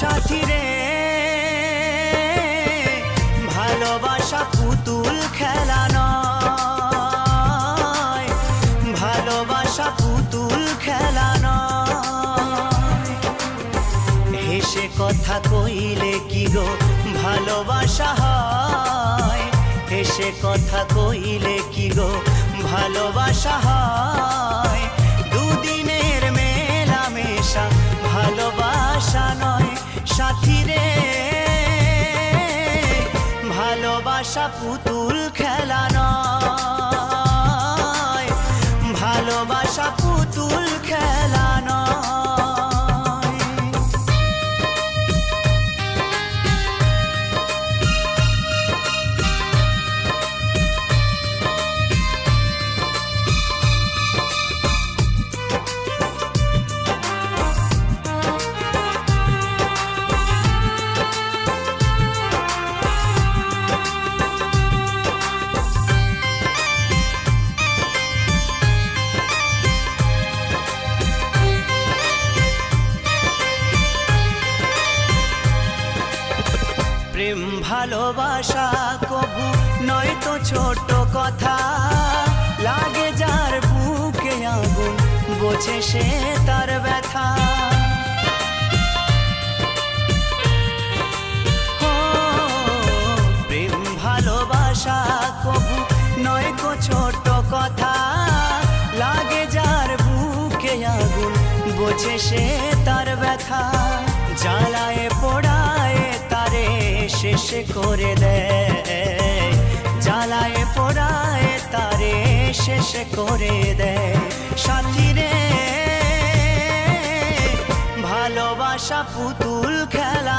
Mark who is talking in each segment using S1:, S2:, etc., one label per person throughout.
S1: সাথী রে। ভালোবাসা পুতুল খেলা নয়। ভালোবাসা পুতুল খেলা নয়। হেসে কথা কইলে কি গো ভালোবাসা হয়? হেসে কথা কইলে কি গো ভালোবাসা হয়? দুদিনের পুতুল খেলা প্রেম ভালোবাসা কবু নয় তো ছোট কথা। লাগে যার বুকে আগুন, বোঝে সে তার ব্যথা। প্রেম ভালোবাসা নয় তো ছোট কথা। লাগে যার বুকে আগুন, বোঝে সে তার ব্যথা। জ্বালায় শেষ করে দেয়। জ্বালায় পোড়ায় তারে শেষ করে দেয়। সাথী রে ভালোবাসা পুতুল খেলা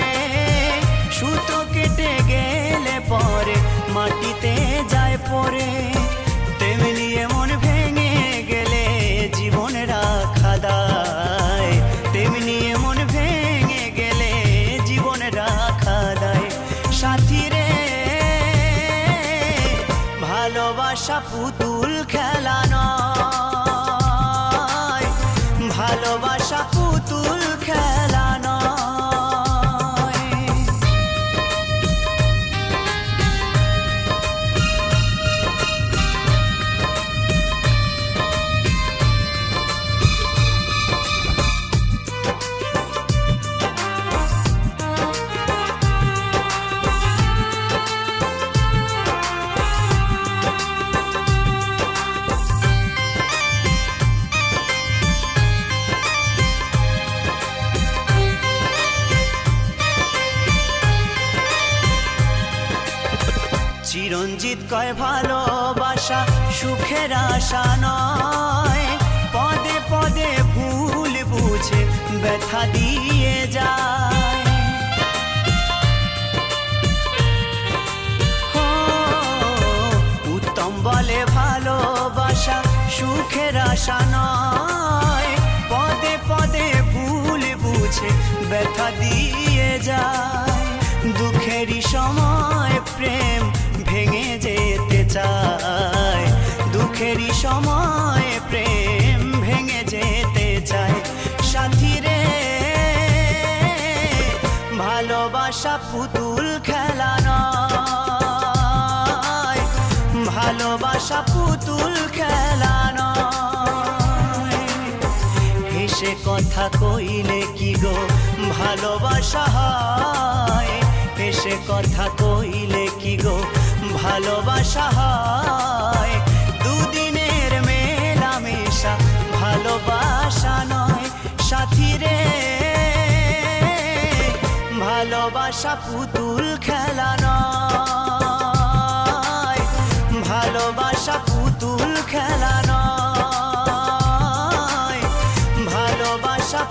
S1: ভালোবাসা পুতুল খেলা নয়। ভালোবাসা পুতুল খেলা নয় চিরঞ্জিত কয় ভালোবাসা, সুখের আশা নয়। পদে পদে ভুল বুঝে ব্যথা দিয়ে যায়। উত্তম বলে ভালোবাসা, সুখের আশা নয়। পদে পদে ভুল বুঝে ব্যথা দিয়ে যায়। দুঃখেরই সময় ভালোবাসা পুতুল খেলা নয়। ভালোবাসা পুতুল খেলা নয়। হেসে কথা কইলে কি গো ভালোবাসা হয়? হেসে কথা কইলে কি গো ভালোবাসা ভালোবাসা পুতুল খেলা নয়। ভালোবাসা পুতুল খেলা নয়। ভালোবাসা